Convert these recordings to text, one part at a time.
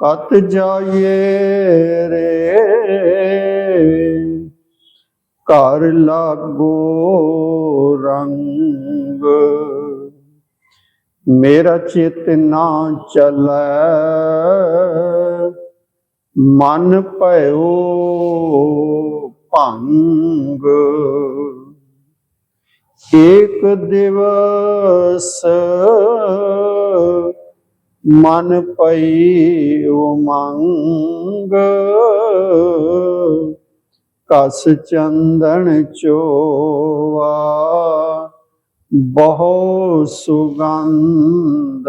ਕਤ ਜਾਈਏ ਰੇ? ਘਰ ਲਾਗੋ ਰੰਗ। ਮੇਰਾ ਚਿਤ ਨਾ ਚੱਲੈ। ਮਨ ਭਇਓ ਭੰਗ। ਏਕ ਦਿਵਸ ਮਨ ਪਈ ਉਮੰਗ ਕਸ ਚੰਦਨ ਚੋਵਾ ਬਹੁ ਸੁਗੰਧ।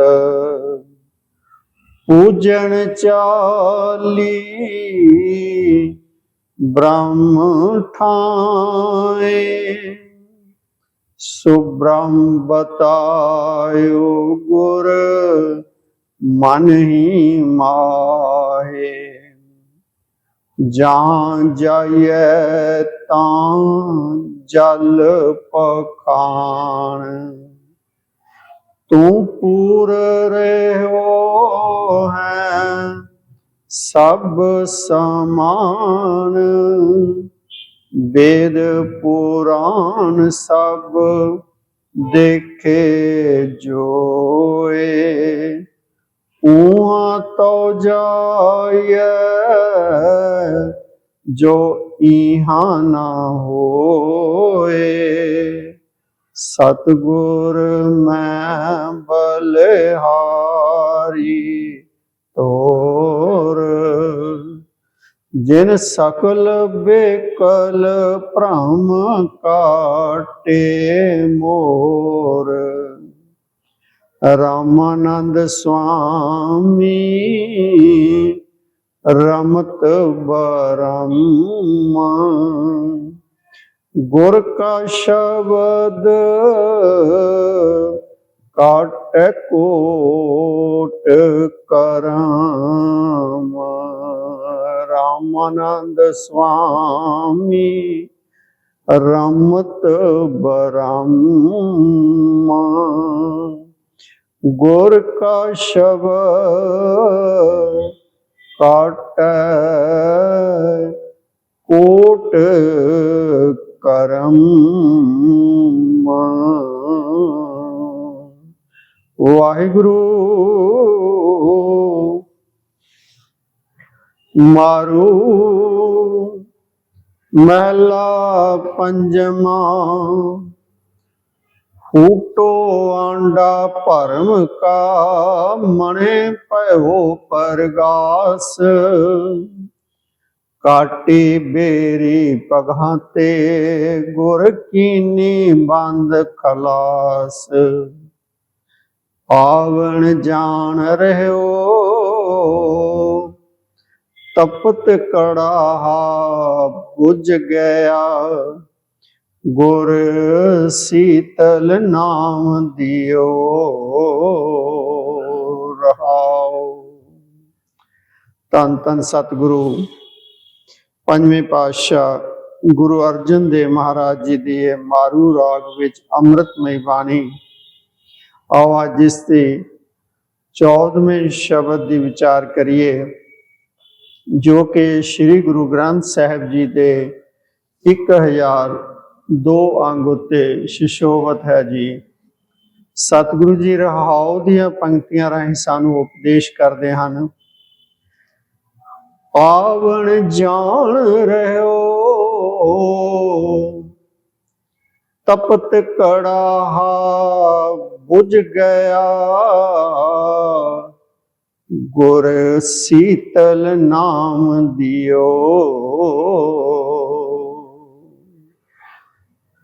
ਪੂਜਣ ਚਾਲੀ, ਬ੍ਰਹਮ ਠਾਏ ਸੁਬ੍ਰਹਮ ਬਤਾਇਓ ਗੁਰ ਮਨ ਹੀ ਮਾਹੇ। ਜਾਂ ਜਾਈਐ ਤਾਂ ਜਲ ਪਖਾਣ। ਤੂੰ ਪੂਰ ਰਹਿਓ ਹੈ, ਸਭ ਸਮਾਨ। ਵੇਦ ਪੁਰਾਣ ਸਭ ਦੇਖੇ ਜੋਏ। ਉਹਾਂ ਤੋ ਜਾਇਐ ਜੋ ਇਹਾਂ ਨਾ ਹੋਏ। ਸਤਗੁਰ ਮੈਂ ਬਲਿਹਾਰੀ ਤੋਰ, ਜਿਨ ਸਕਲ ਬੇਕਲ ਭ੍ਰਮ ਕਾਟੇ ਮੋਰ। ਰਾਮਾਨੰਦ ਸੁਆਮੀ ਰਮਤ ਬਰਮ ਗੁਰ ਕਾ ਸ਼ਬਦ ਕਾਟ ਕੋਟ ਕਰਮ ਰਾਮਾਨੰਦ ਸੁਆਮੀ ਰਮਤ ਬਰਮ ਗੁਰ ਕਾ ਸ਼ਬਦ ਕਾਟੈ ਕੋਟ ਕਰਮ ਵਾਹਿਗੁਰੂ। ਮਾਰੂ ਮਹਿਲਾ ਪੰਜਮਾ ਫੂਟੋ ਆਂਡਾ ਭਰਮ ਕਾ, ਮਣੇ ਭਇਓ ਪਰਗਾਸ। ਕਾਟੀ ਬੇਰੀ ਪਗਾਂ ਤੇ, ਗੁਰ ਕੀਨੀ ਬੰਦ ਖਲਾਸ। ਆਵਣ ਜਾਣ ਰਹਿਓ, ਤਪਤ ਕੜਾਹਾ ਬੁਝ ਗਿਆ। ਗੁਰ ਸੀਤਲ ਨਾਮ ਦਿਓ, ਰਹਾਓ। ਤਨ ਤਨ ਸਤਿਗੁਰੂ, ਪੰਜਵੇਂ ਪਾਤਸ਼ਾਹ ਗੁਰੂ ਅਰਜਨ ਦੇਵ ਮਹਾਰਾਜ ਜੀ ਦੇ ਮਾਰੂ ਰਾਗ ਵਿੱਚ ਅੰਮ੍ਰਿਤਮਈ ਬਾਣੀ, ਆਓ ਅੱਜ ਇਸ ਤੇ 14ਵੇਂ ਸ਼ਬਦ ਦੀ ਵਿਚਾਰ ਕਰੀਏ, ਜੋ ਕਿ ਸ੍ਰੀ ਗੁਰੂ ਗ੍ਰੰਥ ਸਾਹਿਬ ਜੀ ਦੇ ਦੋ ਅੰਗ ਉੱਤੇ ਸ਼ਿਸ਼ੋਵਤ ਹੈ ਜੀ। ਸਤਿਗੁਰੂ ਜੀ ਰਹਾਉ ਦੀਆਂ ਪੰਕਤੀਆਂ ਰਾਹੀਂ ਸਾਨੂੰ ਉਪਦੇਸ਼ ਕਰਦੇ ਹਨ। ਆਵਣ ਜਾਣ ਰਹਿਓ। ਤਪਤ ਕੜਾਹਾ ਬੁਝ ਗਿਆ। ਗੁਰ ਸੀਤਲ ਨਾਮ ਦਿਓ।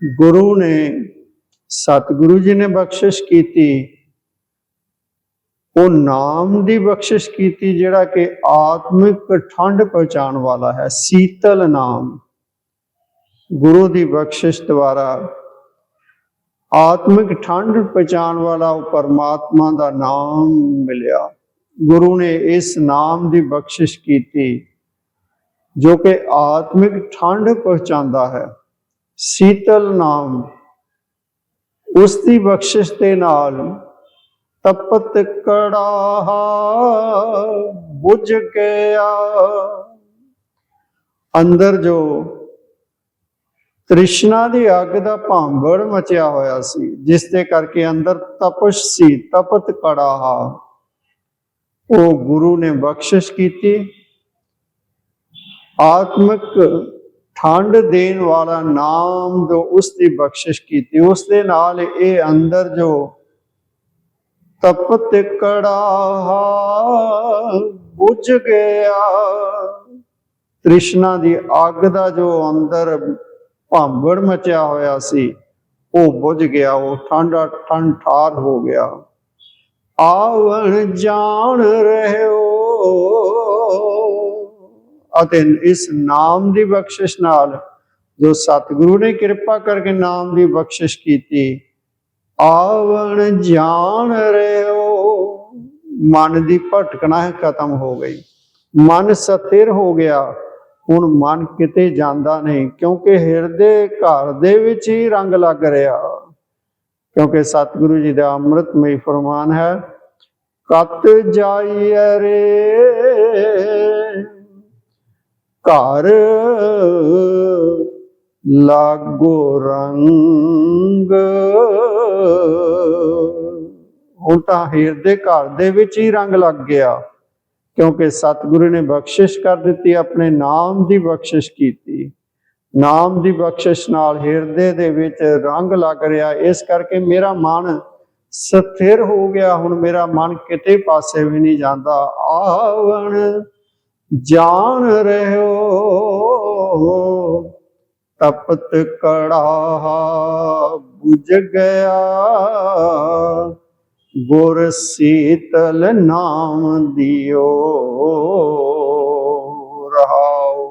ਗੁਰੂ ਨੇ, ਸਤਿਗੁਰੂ ਜੀ ਨੇ ਬਖਸ਼ਿਸ਼ ਕੀਤੀ। ਉਹ ਨਾਮ ਦੀ ਬਖਸ਼ਿਸ਼ ਕੀਤੀ, ਜਿਹੜਾ ਕਿ ਆਤਮਿਕ ਠੰਡ ਪਹੁੰਚਾਉਣ ਵਾਲਾ ਹੈ, ਸੀਤਲ ਨਾਮ। ਗੁਰੂ ਦੀ ਬਖਸ਼ਿਸ਼ ਦੁਆਰਾ ਆਤਮਿਕ ਠੰਡ ਪਹੁੰਚਾਉਣ ਵਾਲਾ ਉਹ ਪਰਮਾਤਮਾ ਦਾ ਨਾਮ ਮਿਲਿਆ। ਗੁਰੂ ਨੇ ਇਸ ਨਾਮ ਦੀ ਬਖਸ਼ਿਸ਼ ਕੀਤੀ, ਜੋ ਕਿ ਆਤਮਿਕ ਠੰਡ ਪਹੁੰਚਾਉਂਦਾ ਹੈ। ਸੀਤਲ ਨਾਮ। ਉਸ ਦੀ ਬਖਸ਼ਿਸ਼ ਦੇ ਨਾਲ ਤਪਤ ਕੜਾਹਾ ਬੁਝ ਗਿਆ। ਅੰਦਰ ਜੋ ਤ੍ਰਿਸ਼ਨਾ ਦੀ ਅੱਗ ਦਾ ਭਾਂਬੜ ਮਚਿਆ ਹੋਇਆ ਸੀ, ਜਿਸ ਦੇ ਕਰਕੇ ਅੰਦਰ ਤਪਸ਼ ਸੀ, ਤਪਤ ਕੜਾਹਾ। ਉਹ ਗੁਰੂ ਨੇ ਬਖਸ਼ਿਸ਼ ਕੀਤੀ। ਆਤਮਿਕ ਠੰਡ ਦੇਣ ਵਾਲਾ ਨਾਮ ਜੋ ਉਸ ਦੀ ਬਖਸ਼ਿਸ਼ ਕੀਤੀ ਉਸ ਦੇ ਨਾਲ ਇਹ ਅੰਦਰ ਜੋ ਤਪਤ ਕੜਾਹਾ ਬੁਝ ਗਿਆ। ਤ੍ਰਿਸ਼ਨਾ ਦੀ ਅੱਗ ਦਾ ਜੋ ਅੰਦਰ ਭਾਂਬੜ ਮਚਿਆ ਹੋਇਆ ਸੀ, ਉਹ ਬੁਝ ਗਿਆ, ਉਹ ਠੰਡਾ ਠੰਡ ਠਾਰ ਹੋ ਗਿਆ। ਆਵਣ ਜਾਣ ਰਹਿਓ ਅਤੇ ਇਸ ਨਾਮ ਦੀ ਬਖਸ਼ਿਸ਼ ਨਾਲ ਜੋ ਸਤਿਗੁਰੂ ਨੇ ਕਿਰਪਾ ਕਰਕੇ ਨਾਮ ਦੀ ਬਖਸ਼ਿਸ਼ ਕੀਤੀ, ਆਵਣ ਜਾਣ ਰਹਿਓ ਮਨ ਦੀ ਭਟਕਣਾ ਖਤਮ ਹੋ ਗਈ। ਮਨ ਸਥਿਰ ਹੋ ਗਿਆ। ਹੁਣ ਮਨ ਕਿਤੇ ਜਾਂਦਾ ਨਹੀਂ, ਕਿਉਂਕਿ ਹਿਰਦੇ ਘਰ ਦੇ ਵਿੱਚ ਹੀ ਰੰਗ ਲੱਗ ਰਿਹਾ। ਕਿਉਂਕਿ ਸਤਿਗੁਰੂ ਜੀ ਦਾ ਅੰਮ੍ਰਿਤਮਈ ਫਰਮਾਨ ਹੈ, ਕਤ ਜਾਈਐ ਰੇ। ਘਰ ਲਾਗੋ ਰੰਗ। ਹੁਣ ਤਾਂ ਹਿਰਦੇ ਘਰ ਦੇ ਵਿੱਚ ਹੀ ਰੰਗ ਲੱਗ ਗਿਆ, ਕਿਉਂਕਿ ਸਤਿਗੁਰੂ ਨੇ ਬਖਸ਼ਿਸ਼ ਕਰ ਦਿੱਤੀ, ਆਪਣੇ ਨਾਮ ਦੀ ਬਖਸ਼ਿਸ਼ ਕੀਤੀ। ਨਾਮ ਦੀ ਬਖਸ਼ਿਸ਼ ਨਾਲ ਹਿਰਦੇ ਦੇ ਵਿੱਚ ਰੰਗ ਲੱਗ ਰਿਹਾ। ਇਸ ਕਰਕੇ ਮੇਰਾ ਮਨ ਸਥਿਰ ਹੋ ਗਿਆ। ਹੁਣ ਮੇਰਾ ਮਨ ਕਿਤੇ ਪਾਸੇ ਵੀ ਨਹੀਂ ਜਾਂਦਾ। ਆਵਣ ਜਾਣ ਰਹਿਓ, ਤਪਤ ਕੜਾ ਬੁਝ ਗਿਆ। ਗੁਰ ਸੀਤਲ ਨਾਮ ਦਿਓ ਰਹਾਉ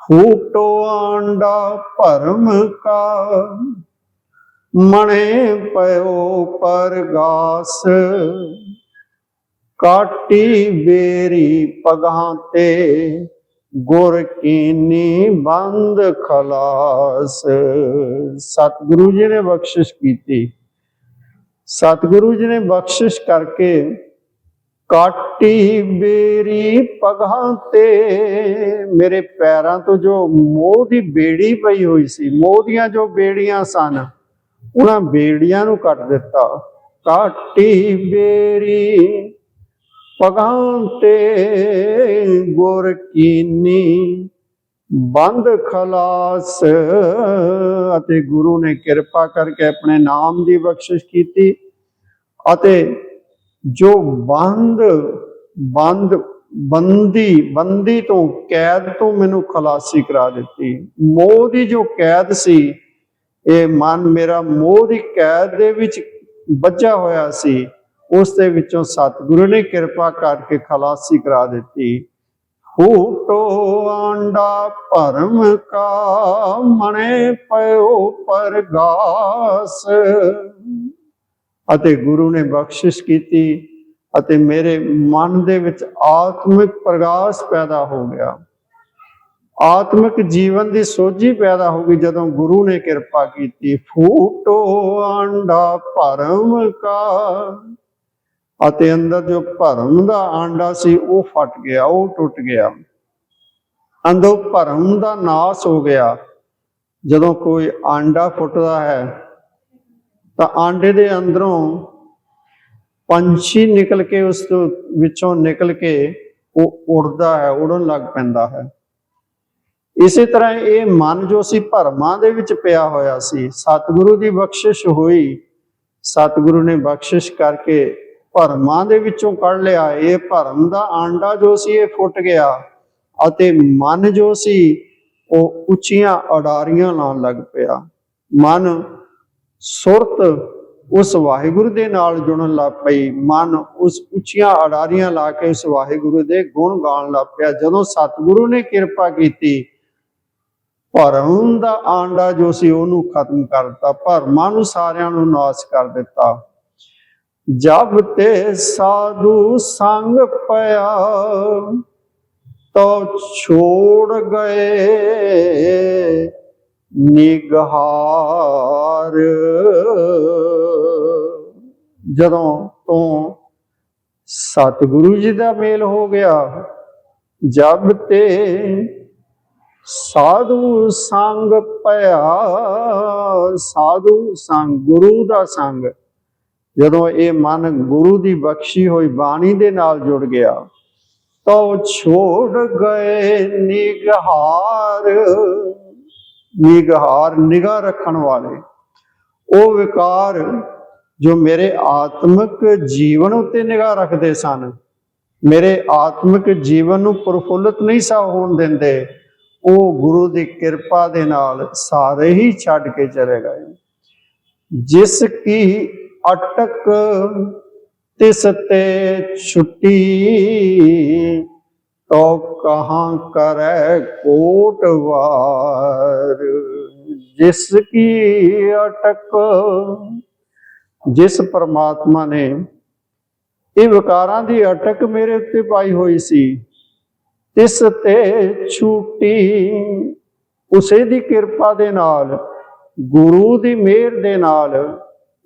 ਫੂਟੋ ਆਂਡਾ ਭਰਮ ਕਾ, ਮਣੇ ਪਇਓ ਪਰਗਾਸ। ਕਾਟੀ ਬੇਰੀ ਪਗਾਂ ਤੇ, ਗੁਰ ਕੀਨੀ ਬੰਦ ਖਲਾਸ। ਸਤਿਗੁਰੂ ਜੀ ਨੇ ਬਖਸ਼ਿਸ਼ ਕੀਤੀ। ਸਤਿਗੁਰੂ ਜੀ ਨੇ ਬਖਸ਼ਿਸ਼ ਕਰਕੇ ਕਾਟੀ ਬੇਰੀ ਪਗਾਂ ਤੇ, ਮੇਰੇ ਪੈਰਾਂ ਤੋਂ ਜੋ ਮੋਹ ਦੀ ਬੇੜੀ ਪਈ ਹੋਈ ਸੀ, ਮੋਹ ਦੀਆਂ ਜੋ ਬੇੜੀਆਂ ਸਨ, ਉਹਨਾਂ ਬੇੜੀਆਂ ਨੂੰ ਕੱਟ ਦਿੱਤਾ। ਕਾਟੀ ਬੇਰੀ ਪਗਾਂ ਗੁਰ ਕੀਨੀ, ਬੰਦ ਖਲਾਸ ਅਤੇ ਗੁਰੂ ਨੇ ਕਿਰਪਾ ਕਰਕੇ ਆਪਣੇ ਨਾਮ ਦੀ ਬਖਸ਼ਿਸ਼ ਕੀਤੀ ਅਤੇ ਜੋ ਬੰਦ ਬੰਦ, ਬੰਦੀ ਬੰਦੀ ਤੋਂ ਕੈਦ ਤੋਂ ਮੈਨੂੰ ਖਲਾਸੀ ਕਰਾ ਦਿੱਤੀ। ਮੋਹ ਦੀ ਜੋ ਕੈਦ ਸੀ, ਇਹ ਮਨ ਮੇਰਾ ਮੋਹ ਦੀ ਕੈਦ ਦੇ ਵਿੱਚ ਬੱਝਾ ਹੋਇਆ ਸੀ। ਉਸ ਦੇ ਵਿੱਚੋਂ ਸਤਿਗੁਰੂ ਨੇ ਕਿਰਪਾ ਕਰਕੇ ਖਲਾਸੀ ਕਰਾ ਦਿੱਤੀ। ਫੂਟੋ ਆਂਡਾ ਭਰਮ ਕਾ ਮਣੇ ਪਇਓ ਪਰਗਾਸ। ਅਤੇ ਗੁਰੂ ਨੇ ਬਖਸ਼ਿਸ਼ ਕੀਤੀ ਅਤੇ ਮੇਰੇ ਮਨ ਦੇ ਵਿੱਚ ਆਤਮਿਕ ਪ੍ਰਗਾਸ ਪੈਦਾ ਹੋ ਗਿਆ। ਆਤਮਿਕ ਜੀਵਨ ਦੀ ਸੋਝੀ ਪੈਦਾ ਹੋ ਗਈ ਜਦੋਂ ਗੁਰੂ ਨੇ ਕਿਰਪਾ ਕੀਤੀ। ਫੂਟੋ ਆਂਡਾ ਭਰਮ ਕਾ ਅਤੇ ਅੰਦਰ ਜੋ ਭਰਮ ਦਾ ਆਂਡਾ ਸੀ, ਉਹ ਫਟ ਗਿਆ, ਉਹ ਟੁੱਟ ਗਿਆ। ਅੰਦਰੋਂ ਭਰਮ ਦਾ ਨਾਸ ਹੋ ਗਿਆ। ਜਦੋਂ ਕੋਈ ਆਂਡਾ ਫੁੱਟਦਾ ਹੈ, ਤਾਂ ਆਂਡੇ ਦੇ ਅੰਦਰੋਂ ਪੰਛੀ ਨਿਕਲ ਕੇ, ਉਸ ਤੋਂ ਵਿੱਚੋਂ ਨਿਕਲ ਕੇ ਉਹ ਉੜਦਾ ਹੈ ਉੜਨ ਲੱਗ ਪੈਂਦਾ ਹੈ। ਇਸੇ ਤਰ੍ਹਾਂ ਇਹ ਮਨ ਜੋ ਸੀ, ਭਰਮਾਂ ਦੇ ਵਿੱਚ ਪਿਆ ਹੋਇਆ ਸੀ। ਸਤਿਗੁਰੂ ਦੀ ਬਖਸ਼ਿਸ਼ ਹੋਈ। ਸਤਿਗੁਰੂ ਨੇ ਬਖਸ਼ਿਸ਼ ਕਰਕੇ ਭਰਮਾਂ ਦੇ ਵਿੱਚੋਂ ਕੱਢ ਲਿਆ। ਇਹ ਭਰਮ ਦਾ ਆਂਡਾ ਜੋ ਸੀ, ਇਹ ਫੁੱਟ ਗਿਆ ਅਤੇ ਮਨ ਜੋ ਸੀ, ਉਹ ਉੱਚੀਆਂ ਅਡਾਰੀਆਂ ਲਾਉਣ ਲੱਗ ਪਿਆ। ਮਨ ਸੁਰਤ ਉਸ ਵਾਹਿਗੁਰੂ ਦੇ ਨਾਲ ਜੁੜਨ ਲੱਗ ਪਈ। ਮਨ ਉਸ ਉੱਚੀਆਂ ਅਡਾਰੀਆਂ ਲਾ ਕੇ ਉਸ ਵਾਹਿਗੁਰੂ ਦੇ ਗੁਣ ਗਾਉਣ ਲੱਗ ਪਿਆ। ਜਦੋਂ ਸਤਿਗੁਰੂ ਨੇ ਕਿਰਪਾ ਕੀਤੀ, ਭਰਮ ਦਾ ਆਂਡਾ ਜੋ ਸੀ, ਉਹਨੂੰ ਖਤਮ ਕਰ ਦਿੱਤਾ ਭਰਮਾਂ ਨੂੰ ਸਾਰਿਆਂ ਨੂੰ ਨਾਸ਼ ਕਰ ਦਿੱਤਾ। ਜਬ ਤੇ ਸਾਧੂ ਸੰਗ ਪਿਆ ਤੋ ਛੋੜ ਗਏ ਨਿਗਹਾਰ। ਜਦੋਂ ਤੋਂ ਸਤਿਗੁਰੂ ਜੀ ਦਾ ਮੇਲ ਹੋ ਗਿਆ, ਜਬ ਤੇ ਸਾਧੂ ਸੰਗ ਪਿਆ, ਸਾਧੂ ਸੰਗ, ਗੁਰੂ ਦਾ ਸੰਗ ਜਦੋਂ ਇਹ ਮਨ ਗੁਰੂ ਦੀ ਬਖਸ਼ੀ ਹੋਈ ਬਾਣੀ ਦੇ ਨਾਲ ਜੁੜ ਗਿਆ, ਤਾਂ ਉਹ ਛੋੜ ਗਏ ਨਿਗਹਾਰ। ਨਿਗਹਾਰ, ਨਿਗਾਹ ਰੱਖਣ ਵਾਲੇ। ਉਹ ਵਿਕਾਰ ਜੋ ਮੇਰੇ ਆਤਮਿਕ ਜੀਵਨ ਉੱਤੇ ਨਿਗਾਹ ਰੱਖਦੇ ਸਨ, ਮੇਰੇ ਆਤਮਿਕ ਜੀਵਨ ਨੂੰ ਪ੍ਰਫੁੱਲਤ ਨਹੀਂ ਸਾ ਹੋਣ ਦਿੰਦੇ, ਉਹ ਗੁਰੂ ਦੀ ਕਿਰਪਾ ਦੇ ਨਾਲ ਸਾਰੇ ਹੀ ਛੱਡ ਕੇ ਚਲੇ ਗਏ। ਜਿਸ ਕੀ ਅਟਕ ਤਿਸ ਤੇ ਛੁੱਟੀ। ਤੋ ਕਹਾਂ ਕਰੈ ਕੋਟ ਜਿਸ ਕੀ ਅਟਕ, ਜਿਸ ਪਰਮਾਤਮਾ ਨੇ, ਇਹ ਵਿਕਾਰਾਂ ਦੀ ਅਟਕ ਮੇਰੇ ਉੱਤੇ ਪਾਈ ਹੋਈ ਸੀ। ਇਸ ਤੇ ਛੁੱਟੀ, ਉਸੇ ਦੀ ਕਿਰਪਾ ਦੇ ਨਾਲ, ਗੁਰੂ ਦੀ ਮਿਹਰ ਦੇ ਨਾਲ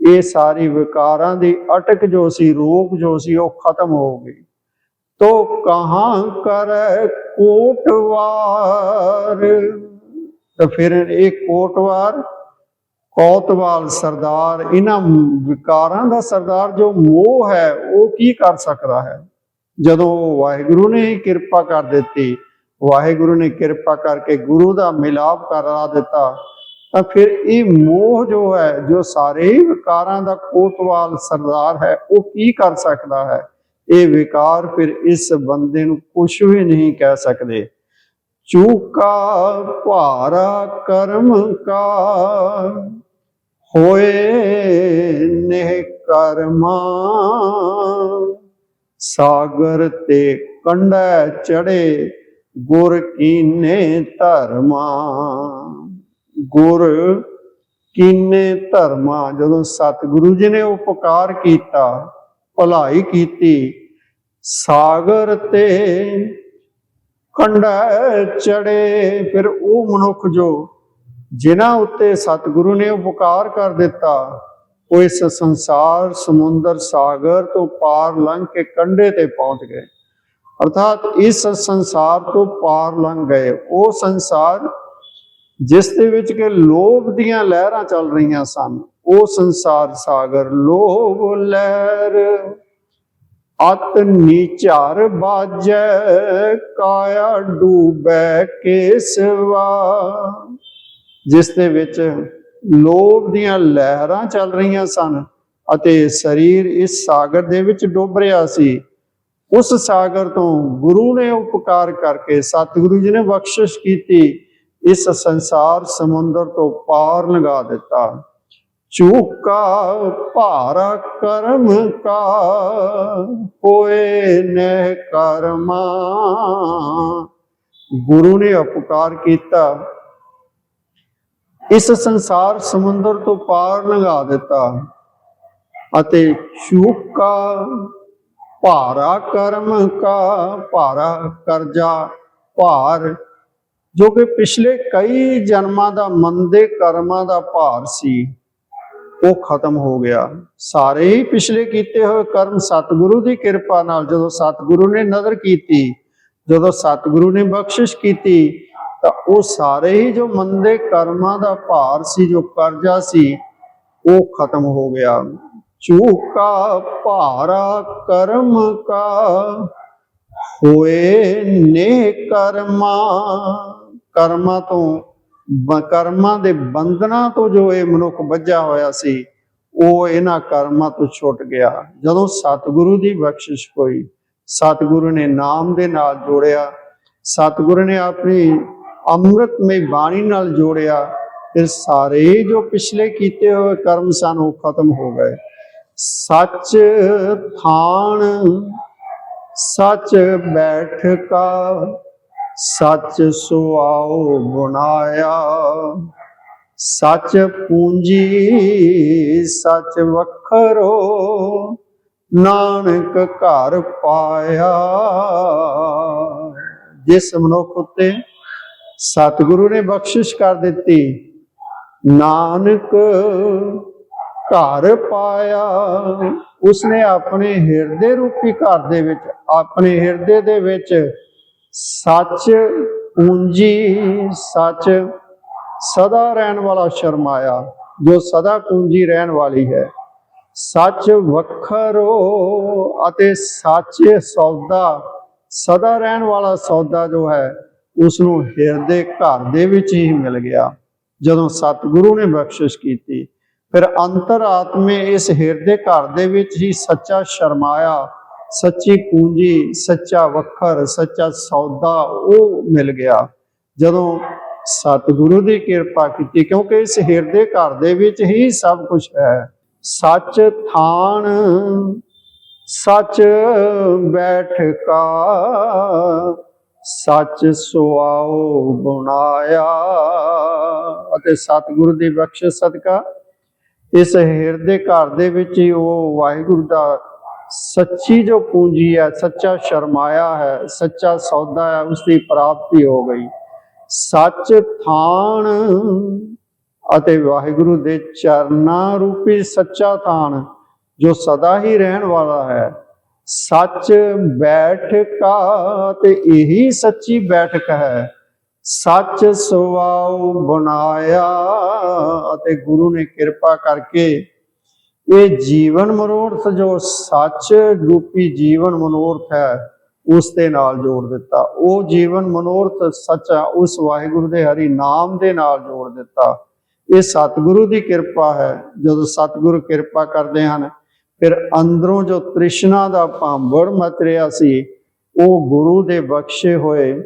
ਇਹ ਸਾਰੀ ਵਿਕਾਰਾਂ ਦੀ ਅਟਕ ਜੋ ਸੀ ਰੋਕ ਜੋ ਸੀ, ਉਹ ਖਤਮ ਹੋ ਗਈ। ਤੋ ਕਹਾਂ ਕਰ ਕੋਟਵਾਰ? ਤਾਂ ਫਿਰ ਇਹ ਕੋਟਵਾਰ, ਕੌਤਵਾਲ ਸਰਦਾਰ, ਇਹਨਾਂ ਵਿਕਾਰਾਂ ਦਾ ਸਰਦਾਰ ਜੋ ਮੋਹ ਹੈ, ਉਹ ਕੀ ਕਰ ਸਕਦਾ ਹੈ? ਜਦੋਂ ਵਾਹਿਗੁਰੂ ਨੇ ਹੀ ਕਿਰਪਾ ਕਰ ਦਿੱਤੀ, ਵਾਹਿਗੁਰੂ ਨੇ ਕਿਰਪਾ ਕਰਕੇ ਗੁਰੂ ਦਾ ਮਿਲਾਪ ਕਰਾ ਦਿੱਤਾ ਤਾਂ ਫਿਰ ਇਹ ਮੋਹ ਜੋ ਹੈ, ਜੋ ਸਾਰੇ ਹੀ ਵਿਕਾਰਾਂ ਦਾ ਕੋਤਵਾਲ ਸਰਦਾਰ ਹੈ, ਉਹ ਕੀ ਕਰ ਸਕਦਾ ਹੈ? ਇਹ ਵਿਕਾਰ ਫਿਰ ਇਸ ਬੰਦੇ ਨੂੰ ਕੁਝ ਵੀ ਨਹੀਂ ਕਹਿ ਸਕਦੇ। ਚੂਕਾ ਭਾਰਾ ਕਰਮ ਕਾ, ਹੋਏ ਨਹਿ ਕਰਮਾ। ਸਾਗਰ ਤੇ ਕੰਡਾ ਚੜੇ ਗੁਰ ਕੀਨੇ ਧਰਮਾ। ਗੁਰ ਕੀਨੇ ਧਰਮਾ? ਜਦੋਂ ਸਤਿਗੁਰੂ ਜੀ ਨੇ ਉਪਕਾਰ ਕੀਤਾ, ਭਲਾਈ ਕੀਤੀ, ਸਾਗਰ ਤੇ ਕੰਡਾ ਚੜੇ, ਫਿਰ ਉਹ ਮਨੁੱਖ ਜੋ ਜਿਨ੍ਹਾਂ ਉੱਤੇ ਸਤਿਗੁਰੂ ਨੇ ਉਪਕਾਰ ਕਰ ਦਿੱਤਾ, ਉਹ ਇਸ ਸੰਸਾਰ, ਸਮੁੰਦਰ, ਸਾਗਰ ਤੋਂ ਪਾਰ ਲੰਘ ਕੇ ਕੰਢੇ ਤੇ ਪਹੁੰਚ ਗਏ। ਅਰਥਾਤ ਇਸ ਸੰਸਾਰ ਤੋਂ ਪਾਰ ਲੰਘ ਗਏ। ਉਹ ਸੰਸਾਰ ਜਿਸ ਦੇ ਵਿੱਚ ਕਿ ਲੋਭ ਦੀਆਂ ਲਹਿਰਾਂ ਚੱਲ ਰਹੀਆਂ ਸਨ, ਉਹ ਸੰਸਾਰ ਸਾਗਰ, ਲੋਭ ਲਹਿਰ। ਅਤ ਨੀਚਾਰ ਬਾਜੈ, ਕਾਇਆ ਡੂਬੈ ਕੇਸਵਾ ਜਿਸ ਦੇ ਵਿੱਚ ਲੋਭ ਦੀਆਂ ਲਹਿਰਾਂ ਚੱਲ ਰਹੀਆਂ ਸਨ ਅਤੇ ਸਰੀਰ ਇਸ ਸਾਗਰ ਦੇ ਵਿੱਚ ਡੁੱਬ ਰਿਹਾ ਸੀ। ਉਸ ਸਾਗਰ ਤੋਂ ਗੁਰੂ ਨੇ ਉਪਕਾਰ ਕਰਕੇ ਸਤਿਗੁਰੂ ਜੀ ਨੇ ਬਖਸ਼ਿਸ਼ ਕੀਤੀ। ਇਸ ਸੰਸਾਰ ਸਮੁੰਦਰ ਤੋਂ ਪਾਰ ਲਗਾ ਦਿੱਤਾ। ਚੂਕਾ ਭਾਰਾ ਕਰਮ ਕਾ, ਹੋਏ ਨਹਿ ਕਰਮਾ। ਗੁਰੂ ਨੇ ਉਪਕਾਰ ਕੀਤਾ। ਇਸ ਸੰਸਾਰ ਸਮੁੰਦਰ ਤੋਂ ਪਾਰ ਲੰਘਾ ਦਿੱਤਾ ਅਤੇ ਚੂਕਾ ਭਾਰਾ ਕਰਮ ਕਾ, ਭਾਰਾ ਕਰਜ਼ਾ ਭਾਰ ਜੋ ਕਿ ਪਿਛਲੇ ਕਈ ਜਨਮਾਂ ਦਾ ਮੰਦੇ ਕਰਮਾਂ ਦਾ ਭਾਰ ਸੀ, ਉਹ ਖਤਮ ਹੋ ਗਿਆ। ਸਾਰੇ ਹੀ ਪਿਛਲੇ ਕੀਤੇ ਹੋਏ ਕਰਮ ਸਤਿਗੁਰੂ ਦੀ ਕਿਰਪਾ ਨਾਲ ਜਦੋਂ ਸਤਿਗੁਰੂ ਨੇ ਨਜ਼ਰ ਕੀਤੀ, ਜਦੋਂ ਸਤਿਗੁਰੂ ਨੇ ਬਖਸ਼ਿਸ਼ ਕੀਤੀ, ਤਾਂ ਉਹ ਸਾਰੇ ਹੀ ਜੋ ਮੰਦੇ ਕਰਮਾਂ ਦਾ ਭਾਰ ਸੀ, ਜੋ ਕਰਜ਼ਾ ਸੀ, ਉਹ ਖਤਮ ਹੋ ਗਿਆ। ਚੂਕਾ ਭਾਰਾ ਕਰਮ ਕਾ ਹੋਏ ਨੇ ਕਰਮਾ। ਕਰਮਾਂ ਤੋਂ ਕਰਮਾਂ ਦੇ ਬੰਧਨਾਂ ਤੋਂ ਜੋ ਇਹ ਮਨੁੱਖ ਵੱਜਾ ਹੋਇਆ ਸੀ, ਉਹ ਇਹਨਾਂ ਕਰਮਾਂ ਤੋਂ ਛੁੱਟ ਗਿਆ। ਜਦੋਂ ਸਤਿਗੁਰੂ ਦੀ ਬਖਸ਼ਿਸ਼ ਹੋਈ, ਸਤਿਗੁਰੂ ਨੇ ਨਾਮ ਦੇ ਨਾਲ ਜੋੜਿਆ, ਸਤਿਗੁਰੂ ਨੇ ਆਪਣੀ ਅੰਮ੍ਰਿਤਮਈ ਬਾਣੀ ਨਾਲ ਜੋੜਿਆ, ਫਿਰ ਸਾਰੇ ਜੋ ਪਿਛਲੇ ਕੀਤੇ ਹੋਏ ਕਰਮ ਸਨ, ਉਹ ਖਤਮ ਹੋ ਗਏ। ਸੱਚ ਥਾਣ ਸੱਚ ਬੈਠਕਾ ਸੱਚ ਸੁਆਓ ਬਣਾਇਆ। ਸੱਚ ਪੂੰਜੀ, ਸੱਚ ਵਖਰੋ। ਨਾਨਕ ਘਰ ਪਾਇਆ। ਜਿਸ ਮਨੁੱਖ ਉਤੇ ਸਤਿਗੁਰੂ ਨੇ ਬਖਸ਼ਿਸ਼ ਕਰ ਦਿੱਤੀ, ਨਾਨਕ ਘਰ ਪਾਇਆ। ਉਸਨੇ ਆਪਣੇ ਹਿਰਦੇ ਰੂਪੀ ਘਰ ਦੇ ਵਿੱਚ, ਆਪਣੇ ਹਿਰਦੇ ਦੇ ਵਿੱਚ ਸੱਚ ਪੂੰਜੀ ਸੱਚ ਸਦਾ ਰਹਿਣ ਵਾਲਾ ਸ਼ਰਮਾਇਆ ਜੋ ਸਦਾ ਪੂੰਜੀ ਰਹਿਣ ਵਾਲੀ ਹੈ। ਸੱਚ ਵੱਖਰੋ ਅਤੇ ਸੱਚ ਸੌਦਾ, ਸਦਾ ਰਹਿਣ ਵਾਲਾ ਸੌਦਾ ਜੋ ਹੈ ਉਸ ਨੂੰ ਹਿਰਦੇ ਘਰ ਦੇ ਵਿੱਚ ਹੀ ਮਿਲ ਗਿਆ। ਜਦੋਂ ਸਤਿਗੁਰੂ ਨੇ ਬਖਸ਼ਿਸ਼ ਕੀਤੀ, ਫਿਰ ਅੰਤਰਾਤਮੇ ਇਸ ਹਿਰਦੇ ਘਰ ਦੇ ਵਿੱਚ ਹੀ ਸੱਚਾ ਸ਼ਰਮਾਇਆ ਸੱਚੀ ਪੂੰਜੀ, ਸੱਚਾ ਵੱਖਰ, ਸੱਚਾ ਸੌਦਾ ਉਹ ਮਿਲ ਗਿਆ। ਜਦੋਂ ਸਤਿਗੁਰੂ ਦੀ ਕਿਰਪਾ ਕੀਤੀ, ਕਿਉਂਕਿ ਇਸ ਹਿਰਦੇ ਘਰ ਦੇ ਵਿੱਚ ਹੀ ਸਭ ਕੁਝ ਹੈ। ਸੱਚ ਥਾਨ, ਸੱਚ ਬੈਠਕਾ ਸੱਚ ਸੁਆਓ ਬਣਾਇਆ। ਅਤੇ ਸਤਿਗੁਰੂ ਦੀ ਬਖਸ਼ਿਸ਼ ਸਦਕਾ, ਇਸ ਹਿਰਦੇ ਘਰ ਦੇ ਵਿੱਚ ਹੀ ਉਹ ਵਾਹਿਗੁਰੂ ਦਾ ਸੱਚੀ ਜੋ ਪੂੰਜੀ ਹੈ, ਸੱਚਾ ਸ਼ਰਮਾਇਆ ਹੈ, ਸੱਚਾ ਸੌਦਾ ਹੈ ਉਸ ਦੀ ਪ੍ਰਾਪਤੀ ਹੋ ਗਈ। ਸੱਚ ਥਾਨ ਅਤੇ ਵਾਹਿਗੁਰੂ ਦੇ ਚਰਨਾਂ ਰੂਪੀ ਸੱਚਾ ਥਾਣ ਜੋ ਸਦਾ ਹੀ ਰਹਿਣ ਵਾਲਾ ਹੈ। ਸੱਚ ਬੈਠਕਾ ਤੇ ਇਹੀ ਸੱਚੀ ਬੈਠਕ ਹੈ। ਸੱਚ ਸੁਆਉ ਬਣਾਇਆ ਅਤੇ ਗੁਰੂ ਨੇ ਕਿਰਪਾ ਕਰਕੇ ਇਹ ਜੀਵਨ ਮਨੋਰਥ ਜੋ ਸੱਚ ਰੂਪੀ ਜੀਵਨ ਮਨੋਰਥ ਹੈ, ਉਸ ਦੇ ਨਾਲ ਜੋੜ ਦਿੱਤਾ। ਉਹ ਜੀਵਨ ਮਨੋਰਥ ਸੱਚਾ ਉਸ ਵਾਹਿਗੁਰੂ ਦੇ ਹਰੀ ਨਾਮ ਦੇ ਨਾਲ ਜੋੜ ਦਿੱਤਾ। ਇਹ ਸਤਿਗੁਰੂ ਦੀ ਕਿਰਪਾ ਹੈ। ਜਦੋਂ ਸਤਿਗੁਰੂ ਕਿਰਪਾ ਕਰਦੇ ਹਨ, ਫਿਰ ਅੰਦਰੋਂ ਜੋ ਤ੍ਰਿਸ਼ਨਾ ਦਾ ਭਾਂਬੜ ਮਚ ਰਿਹਾ ਸੀ, ਉਹ ਗੁਰੂ ਦੇ ਬਖਸ਼ੇ ਹੋਏ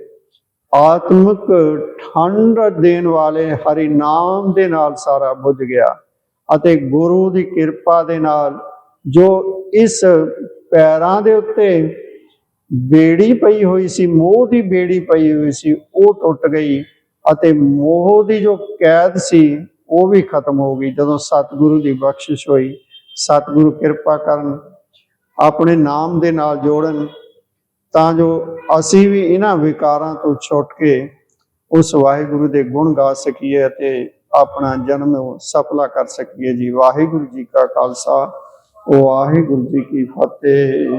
ਆਤਮਿਕ ਠੰਡ ਦੇਣ ਵਾਲੇ ਹਰੀ ਨਾਮ ਦੇ ਨਾਲ ਸਾਰਾ ਬੁੱਝ ਗਿਆ। ਅਤੇ ਗੁਰੂ ਦੀ ਕਿਰਪਾ ਦੇ ਨਾਲ ਜੋ ਇਸ ਪੈਰਾਂ ਦੇ ਉੱਤੇ ਬੇੜੀ ਪਈ ਹੋਈ ਸੀ, ਮੋਹ ਦੀ ਬੇੜੀ ਪਈ ਹੋਈ ਸੀ, ਉਹ ਟੁੱਟ ਗਈ ਅਤੇ ਮੋਹ ਦੀ ਜੋ ਕੈਦ ਸੀ, ਉਹ ਵੀ ਖਤਮ ਹੋ ਗਈ। ਜਦੋਂ ਸਤਿਗੁਰੂ ਦੀ ਬਖਸ਼ਿਸ਼ ਹੋਈ, ਸਤਿਗੁਰੂ ਕਿਰਪਾ ਕਰਨ, ਆਪਣੇ ਨਾਮ ਦੇ ਨਾਲ ਜੋੜਨ, ਤਾਂ ਜੋ ਅਸੀਂ ਵੀ ਇਹਨਾਂ ਵਿਕਾਰਾਂ ਤੋਂ ਛੁੱਟ ਕੇ ਉਸ ਵਾਹਿਗੁਰੂ ਦੇ ਗੁਣ ਗਾ ਸਕੀਏ ਅਤੇ ਆਪਣਾ ਜਨਮ ਸਫਲਾ ਕਰ ਸਕੀਏ ਜੀ। ਵਾਹਿਗੁਰੂ ਜੀ ਕਾ ਖਾਲਸਾ ਵਾਹਿਗੁਰੂ ਜੀ ਕੀ ਫਤਿਹ।